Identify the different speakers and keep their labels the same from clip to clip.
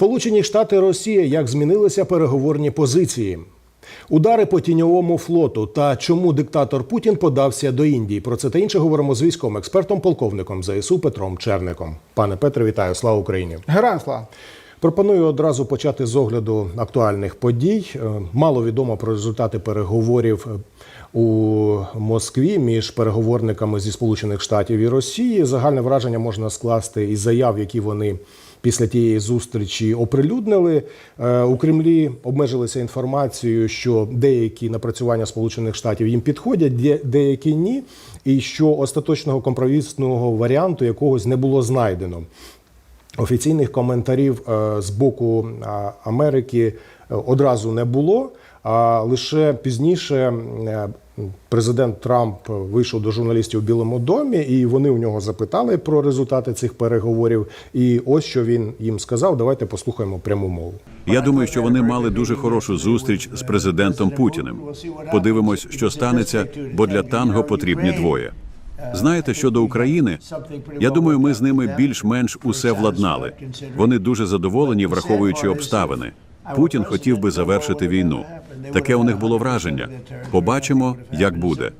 Speaker 1: Сполучені Штати Росія як змінилися переговорні позиції. Удари по тіньовому флоту та чому диктатор Путін подався до Індії. Про це та інше говоримо з військовим експертом, полковником ЗСУ Петром Черником. Пане Петре, вітаю! Слава Україні!
Speaker 2: Героям слава!
Speaker 1: Пропоную одразу почати з огляду актуальних подій. Е, Мало відомо про результати переговорів е, у Москві між переговорниками зі Сполучених Штатів і Росії. Загальне враження можна скласти із заяв, які вони після тієї зустрічі оприлюднили. Е, У Кремлі обмежилися інформацією, що деякі напрацювання Сполучених Штатів їм підходять, деякі ні, і що остаточного компромісного варіанту якогось не було знайдено. Офіційних коментарів е, з боку Америки е, одразу не було. А лише пізніше президент Трамп вийшов до журналістів у Білому домі, і вони у нього запитали про результати цих переговорів. І ось що він їм сказав. Давайте послухаємо пряму мову.
Speaker 3: Я думаю, що вони мали дуже хорошу зустріч з президентом Путіним. Подивимось, що станеться, бо для танго потрібні двоє. Знаєте, щодо України, я думаю, ми з ними більш-менш усе владнали. Вони дуже задоволені, враховуючи обставини. Путін хотів би завершити війну. Таке у них було враження. Побачимо, як буде.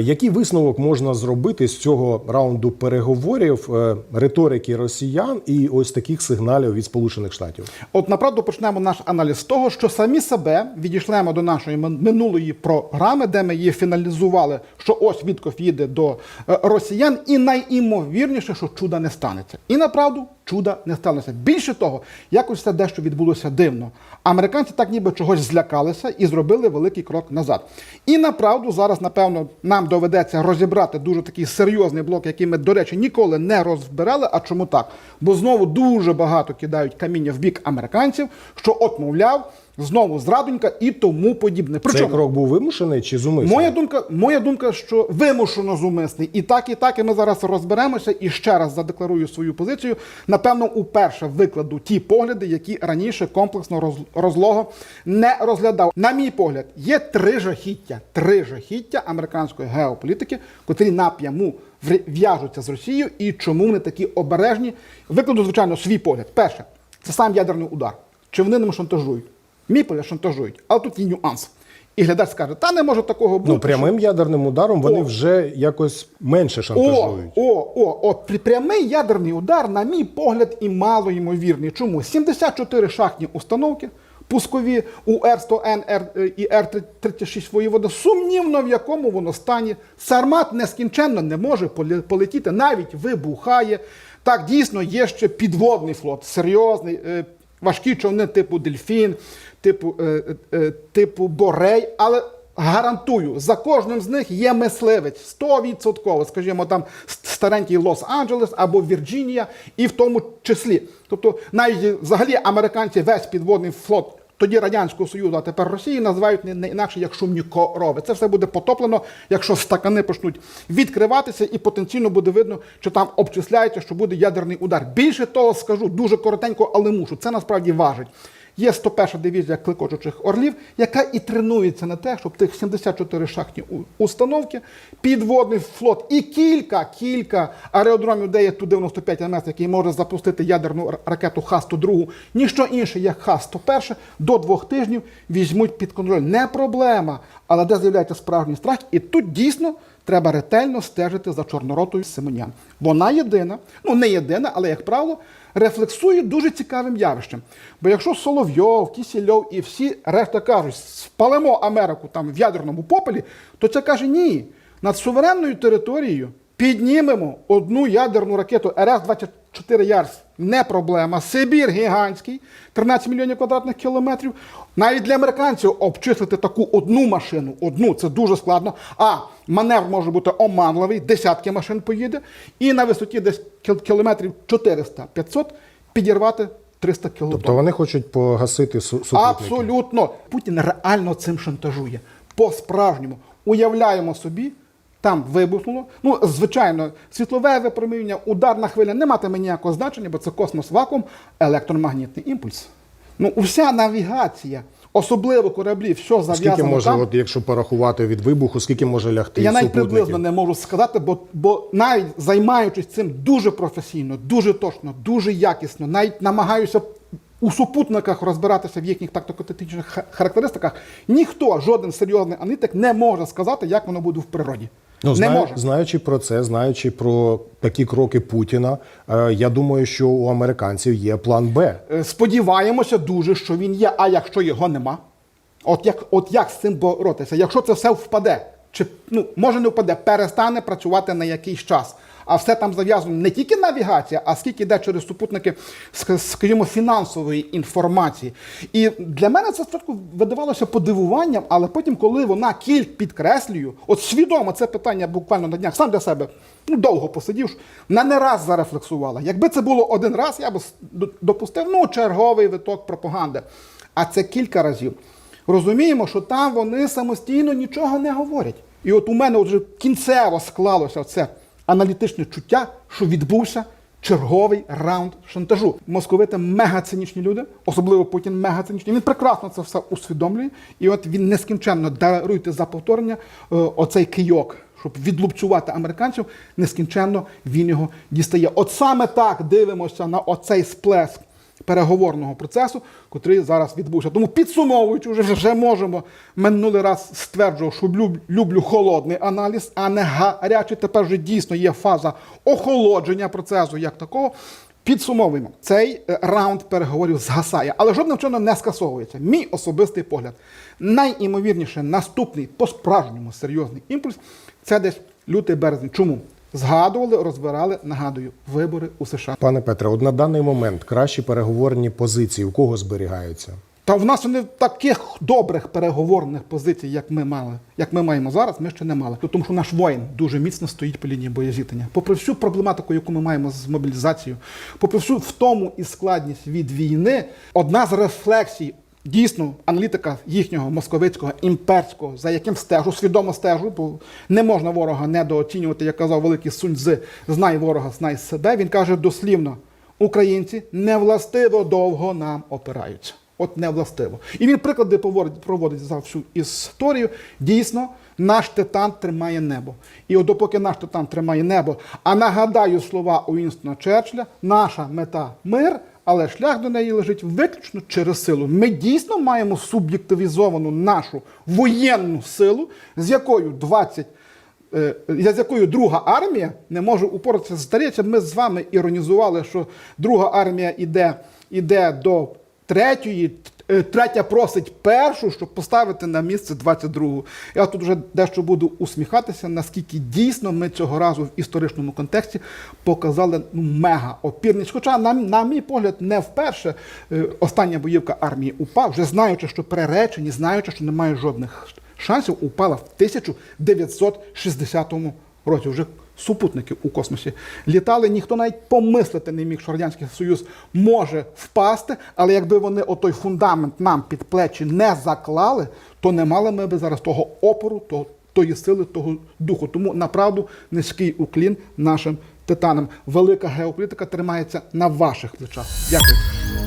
Speaker 1: Який висновок можна зробити з цього раунду переговорів, е, риторики росіян і ось таких сигналів від Сполучених Штатів?
Speaker 2: От направду почнемо наш аналіз з того, що самі себе відійшлемо до нашої минулої програми, де ми її фіналізували, що ось Вітков їде до е, росіян, і найімовірніше, що чуда не станеться. І направду чуда не станеться. Більше того, якось це дещо відбулося дивно. Американці так ніби чогось злякалися і зробили великий крок назад. І направду зараз, напевно, нам доведеться розібрати дуже такий серйозний блок, який ми, до речі, ніколи не розбирали. А чому так? Бо знову дуже багато кидають каміння в бік американців, що от, мовляв, знову зрадонька і тому подібне.
Speaker 1: Цей крок був вимушений чи зумисний?
Speaker 2: Моя думка, моя думка, що вимушено зумисний. І так, і так, і ми зараз розберемося і ще раз задекларую свою позицію. Напевно, уперше викладу ті погляди, які раніше комплексно розлого не розглядав. На мій погляд, є три жахіття, три жахіття американської геополітики, котрі напряму в'яжуться з Росією, і чому вони такі обережні. Викладу, звичайно, свій погляд. Перше, це сам ядерний удар. Чи вони ним шантажують? Мій погляд шантажують, але тут є нюанс. І глядач скаже, та не може такого бути.
Speaker 1: Ну, прямим ядерним ударом вони
Speaker 2: О.
Speaker 1: вже якось менше шантажують.
Speaker 2: о, о, от при- прямий ядерний удар, на мій погляд, і мало ймовірний. Чому? 74 шахтні установки, пускові у Р-100Н Р, е, і Р-36 воєвода, сумнівно в якому воно стані. Сармат нескінченно не може полетіти, навіть вибухає. Так, дійсно, є ще підводний флот, серйозний, е, важкі човни типу Дельфін, типу, е, е, е, типу Борей, але гарантую, за кожним з них є мисливець 100%, скажімо, там старенький Лос-Анджелес або Вірджинія, і в тому числі. Тобто, навіть взагалі американці весь підводний флот. Тоді Радянського Союзу, а тепер Росії називають не, інакше як шумні корови. Це все буде потоплено, якщо стакани почнуть відкриватися, і потенційно буде видно, що там обчисляється, що буде ядерний удар. Більше того, скажу дуже коротенько, але мушу. Це насправді важить. Є 101 дивізія кликочучих орлів, яка і тренується на те, щоб тих 74 шахтні установки, підводний флот і кілька, кілька аеродромів, де є Ту-95 МС, який може запустити ядерну ракету Х-102, ніщо інше, як Х-101, до двох тижнів візьмуть під контроль. Не проблема, але де з'являється справжній страх, і тут дійсно треба ретельно стежити за чорноротою Семенян. Вона єдина, ну не єдина, але як правило, рефлексує дуже цікавим явищем. Бо якщо Соловйов, Кісільов і всі решта кажуть, спалимо Америку там в ядерному попелі, то це каже ні. Над суверенною територією піднімемо одну ядерну ракету РС-24 Ярс. Не проблема. Сибір гігантський, 13 мільйонів квадратних кілометрів. Навіть для американців обчислити таку одну машину, одну це дуже складно. А маневр може бути оманливий, десятки машин поїде, і на висоті десь кіл- кілометрів 400-500 підірвати 300 кілометрів.
Speaker 1: Тобто вони хочуть погасити су- супутники.
Speaker 2: Абсолютно. Путін реально цим шантажує. По-справжньому. Уявляємо собі, там вибухнуло. Ну, звичайно, світлове випромінювання, ударна хвиля не матиме ніякого значення, бо це космос вакуум, електромагнітний імпульс. Ну, вся навігація, особливо кораблі, все зав'язано
Speaker 1: Скільки може,
Speaker 2: там.
Speaker 1: от якщо порахувати від вибуху, скільки може лягти
Speaker 2: Я навіть приблизно не можу сказати, бо, бо навіть займаючись цим дуже професійно, дуже точно, дуже якісно, навіть намагаюся у супутниках розбиратися в їхніх тактико-тактичних характеристиках, ніхто, жоден серйозний аналітик не може сказати, як воно буде в природі.
Speaker 1: Ну,
Speaker 2: не
Speaker 1: знаю,
Speaker 2: може.
Speaker 1: знаючи про це, знаючи про такі кроки Путіна, е, я думаю, що у американців є план Б.
Speaker 2: Е, Сподіваємося дуже, що він є. А якщо його нема, от як, от як з цим боротися? Якщо це все впаде, чи ну може не впаде, перестане працювати на якийсь час. А все там зав'язано не тільки навігація, а скільки йде через супутники, скажімо, фінансової інформації. І для мене це спочатку видавалося подивуванням, але потім, коли вона кіль підкреслюю, от свідомо це питання буквально на днях сам для себе ну, довго посидів, на не раз зарефлексувала. Якби це було один раз, я б допустив ну, черговий виток пропаганди. А це кілька разів. Розуміємо, що там вони самостійно нічого не говорять. І от у мене вже кінцево склалося це аналітичне чуття, що відбувся черговий раунд шантажу. Московити мега цинічні люди, особливо Путін мега цинічний. Він прекрасно це все усвідомлює. І от він нескінченно даруйте за повторення е, оцей кийок, щоб відлупцювати американців, нескінченно він його дістає. От саме так дивимося на оцей сплеск переговорного процесу, котрий зараз відбувся. Тому підсумовуючи, вже, вже можемо минулий раз стверджував, що люб- люблю холодний аналіз, а не гарячий. Тепер вже дійсно є фаза охолодження процесу як такого. Підсумовуємо, цей е, раунд переговорів згасає, але жодним чином не скасовується. Мій особистий погляд. Найімовірніше, наступний по-справжньому серйозний імпульс це десь лютий березень. Чому? Згадували, розбирали, нагадую, вибори у США.
Speaker 1: Пане Петре, от на даний момент кращі переговорні позиції у кого зберігаються?
Speaker 2: Та в нас не таких добрих переговорних позицій, як ми мали, як ми маємо зараз, ми ще не мали. Тому що наш воїн дуже міцно стоїть по лінії боєзіткнення. Попри всю проблематику, яку ми маємо з мобілізацією, попри всю втому і складність від війни, одна з рефлексій. Дійсно, аналітика їхнього московицького імперського, за яким стежу, свідомо стежу, бо не можна ворога недооцінювати, як казав великий Сунь Цзи, знай ворога, знай себе. Він каже дослівно: українці невластиво довго нам опираються. От невластиво. І він приклади проводить за всю історію. Дійсно, наш титан тримає небо. І от допоки наш титан тримає небо, а нагадаю слова Уінстона Черчилля, наша мета мир, але шлях до неї лежить виключно через силу. Ми дійсно маємо суб'єктивізовану нашу воєнну силу, з якою 20 е, з якою друга армія не може упоратися. Здається, ми з вами іронізували, що друга армія іде, іде до третьої, е, третя просить першу, щоб поставити на місце 22-гу. Я тут вже дещо буду усміхатися, наскільки дійсно ми цього разу в історичному контексті показали ну, мега опірність. Хоча, на, на мій погляд, не вперше е, остання боївка армії УПА, вже знаючи, що переречені, знаючи, що немає жодних шансів, упала в 1960 році. Вже супутники у космосі літали. Ніхто навіть помислити не міг, що Радянський Союз може впасти, але якби вони отой фундамент нам під плечі не заклали, то не мали ми би зараз того опору, того, тої сили, того духу. Тому направду низький уклін нашим титанам. Велика геополітика тримається на ваших плечах. Дякую.